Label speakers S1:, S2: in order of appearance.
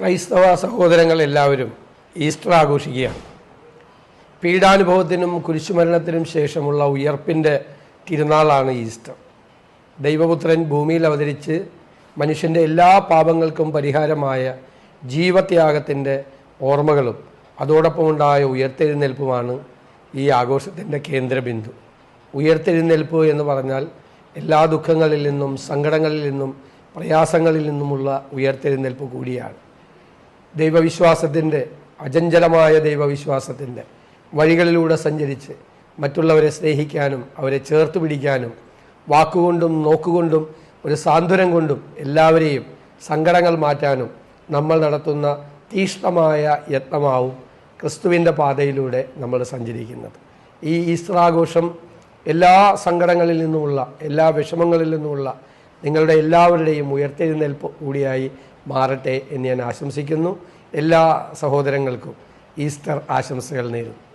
S1: ക്രൈസ്തവ സഹോദരങ്ങൾ എല്ലാവരും ഈസ്റ്റർ ആഘോഷിക്കുകയാണ്. പീഡാനുഭവത്തിനും കുരിശുമരണത്തിനും ശേഷമുള്ള ഉയർപ്പിന്റെ തിരുനാളാണ് ഈസ്റ്റർ. ദൈവപുത്രൻ ഭൂമിയിൽ അവതരിച്ച് മനുഷ്യന്റെ എല്ലാ പാപങ്ങൾക്കും പരിഹാരമായ ജീവത്യാഗത്തിന്റെ ഓർമ്മകളും അതോടൊപ്പമുണ്ടായ ഉയർത്തെഴുന്നേൽപ്പുമാണ് ഈ ആഘോഷത്തിന്റെ കേന്ദ്രബിന്ദു. ഉയർത്തെഴുന്നേൽപ്പ് എന്ന് പറഞ്ഞാൽ എല്ലാ ദുഃഖങ്ങളിൽ നിന്നും സങ്കടങ്ങളിൽ നിന്നും പ്രയാസങ്ങളിൽ നിന്നുമുള്ള ഉയർത്തെഴുന്നേൽപ്പ് കൂടിയാണ്. ദൈവവിശ്വാസത്തിന്റെ അചഞ്ചലമായ ദൈവവിശ്വാസത്തിന്റെ വഴികളിലൂടെ സഞ്ചരിച്ച് മറ്റുള്ളവരെ സ്നേഹിക്കാനും അവരെ ചേർത്ത് പിടിക്കാനും വാക്കുകൊണ്ടും നോക്കുകൊണ്ടും ഒരു സാന്ത്വനം കൊണ്ടും എല്ലാവരെയും സങ്കടങ്ങൾ മാറ്റാനും നമ്മൾ നടത്തുന്ന തീഷ്ണമായ യത്നമാവും ക്രിസ്തുവിന്റെ പാതയിലൂടെ നമ്മൾ സഞ്ചരിക്കുന്നത്. ഈ ഈസ്റ്റർ ആഘോഷം എല്ലാ സങ്കടങ്ങളിൽ നിന്നുമുള്ള എല്ലാ വിഷമങ്ങളിൽ നിന്നുമുള്ള നിങ്ങളുടെ എല്ലാവരുടെയും ഉയർത്തെഴുന്നേൽപ്പ് കൂടിയായി മാറട്ടെ എന്ന് ഞാൻ ആശംസിക്കുന്നു. എല്ലാ സഹോദരങ്ങൾക്കും ഈസ്റ്റർ ആശംസകൾ നേരുന്നു.